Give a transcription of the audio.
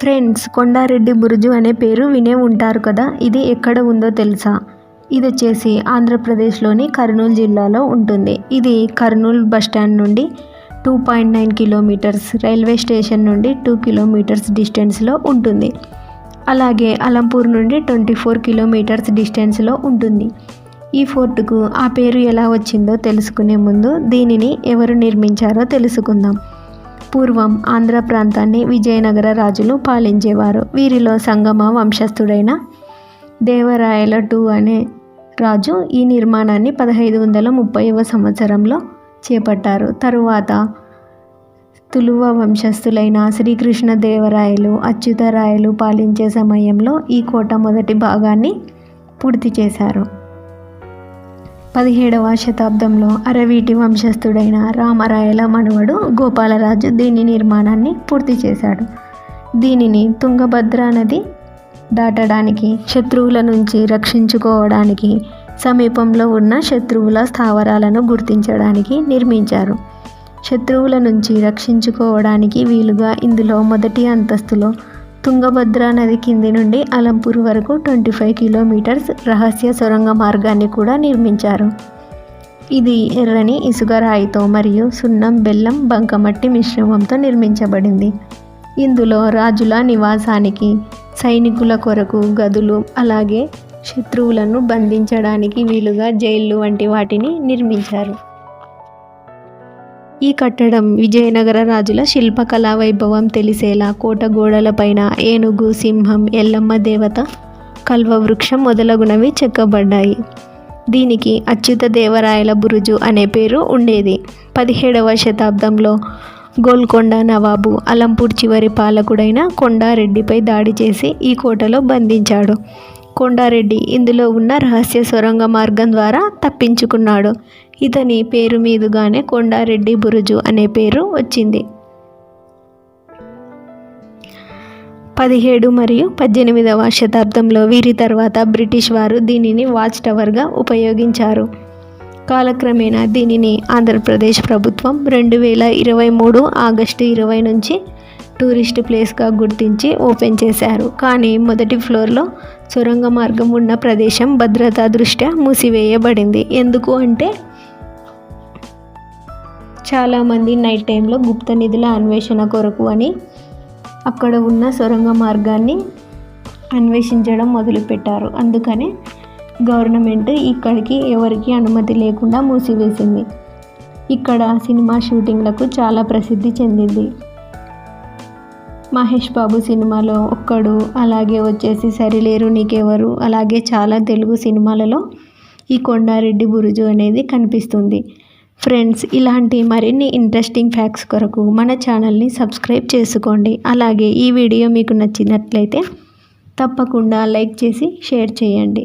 Friends Kondareddy బురుజు అనే పేరు వినే ఉంటారు కదా ఇది ఎక్కడ ఉందో తెలుసా? ఇది వచ్చేసి ఆంధ్రప్రదేశ్లోని కర్నూలు జిల్లాలో ఉంటుంది. ఇది కర్నూలు బస్టాండ్ నుండి two point nine kilometres railway station నుండి టూ కిలోమీటర్స్ డిస్టెన్స్లో ఉంటుంది. అలాగే అలంపూర్ నుండి ట్వంటీ ఫోర్ కిలోమీటర్స్ డిస్టెన్స్లో ఉంటుంది. ఈ ఫోర్టుకు ఆ పేరు ఎలా వచ్చిందో తెలుసుకునే ముందు దీనిని ఎవరు నిర్మించారో తెలుసుకుందాం. పూర్వం ఆంధ్ర ప్రాంతాన్ని విజయనగర రాజులు పాలించేవారు. వీరిలో సంగమ వంశస్థుడైన దేవరాయల టూ అనే రాజు ఈ నిర్మాణాన్ని పదహైదు వందల ముప్పైవ సంవత్సరంలో చేపట్టారు. తరువాత తులువ వంశస్థులైన శ్రీకృష్ణదేవరాయలు అచ్యుతరాయలు పాలించే సమయంలో ఈ కోట మొదటి భాగాన్ని పూర్తి చేశారు. పదిహేడవ శతాబ్దంలో అరవీటి వంశస్థుడైన రామరాయల మనవడు గోపాలరాజు దీని నిర్మాణాన్ని పూర్తి చేశాడు. దీనిని తుంగభద్రా నది దాటడానికి శత్రువుల నుంచి రక్షించుకోవడానికి సమీపంలో ఉన్న శత్రువుల స్థావరాలను గుర్తించడానికి నిర్మించారు. శత్రువుల నుంచి రక్షించుకోవడానికి వీలుగా ఇందులో మొదటి అంతస్తులో తుంగభద్రా నది కింది నుండి అలంపూర్ వరకు ట్వంటీ ఫైవ్ కిలోమీటర్స్ రహస్య సొరంగ మార్గాన్ని కూడా నిర్మించారు. ఇది ఎర్రని ఇసుక రాయితో మరియు సున్నం బెల్లం బంకమట్టి మిశ్రమంతో నిర్మించబడింది. ఇందులో రాజుల నివాసానికి సైనికుల కొరకు గదులు అలాగే శత్రువులను బంధించడానికి వీలుగా జైళ్ళు వంటి వాటిని నిర్మించారు. ఈ కట్టడం విజయనగర రాజుల శిల్పకళా వైభవం తెలిసేలా కోట గోడలపైన ఏనుగు సింహం ఎల్లమ్మ దేవత కల్వ వృక్షం మొదలగునవి చెక్కబడ్డాయి. దీనికి అచ్యుత దేవరాయల బురుజు అనే పేరు ఉండేది. పదిహేడవ శతాబ్దంలో గోల్కొండ నవాబు అలంపూర్ చివరి పాలకుడైన కొండారెడ్డిపై దాడి చేసి ఈ కోటలో బంధించాడు. కొండారెడ్డి ఇందులో ఉన్న రహస్య సొరంగ మార్గం ద్వారా తప్పించుకున్నాడు. ఇతని పేరు మీదుగానే కొండారెడ్డి బురుజు అనే పేరు వచ్చింది. పదిహేడు మరియు పద్దెనిమిదవ శతాబ్దంలో వీరి తర్వాత బ్రిటిష్ వారు దీనిని వాచ్ టవర్గా ఉపయోగించారు. కాలక్రమేణా దీనిని ఆంధ్రప్రదేశ్ ప్రభుత్వం రెండు వేల ఇరవై మూడు ఆగస్టు ఇరవై నుంచి టూరిస్ట్ ప్లేస్గా గుర్తించి ఓపెన్ చేశారు. కానీ మొదటి ఫ్లోర్లో సొరంగ మార్గం ఉన్న ప్రదేశం భద్రతా దృష్ట్యా మూసివేయబడింది. ఎందుకు అంటే చాలామంది నైట్ టైంలో గుప్త నిధుల అన్వేషణ కొరకు అని అక్కడ ఉన్న సొరంగ మార్గాన్ని అన్వేషించడం మొదలుపెట్టారు. అందుకనే గవర్నమెంట్ ఇక్కడికి ఎవరికి అనుమతి లేకుండా మూసివేసింది. ఇక్కడ సినిమా షూటింగ్లకు చాలా ప్రసిద్ధి చెందింది. మహేష్ బాబు సినిమాలో ఒక్కడు అలాగే వచ్చేసి సరిలేరు నీకెవరు అలాగే చాలా తెలుగు సినిమాలలో ఈ కొండారెడ్డి బురుజు అనేది కనిపిస్తుంది. ఫ్రెండ్స్ ఇలాంటి మరిన్ని ఇంట్రెస్టింగ్ ఫ్యాక్ట్స్ కొరకు మన ఛానల్ని సబ్స్క్రైబ్ చేసుకోండి. అలాగే ఈ వీడియో మీకు నచ్చినట్లయితే తప్పకుండా లైక్ చేసి షేర్ చేయండి.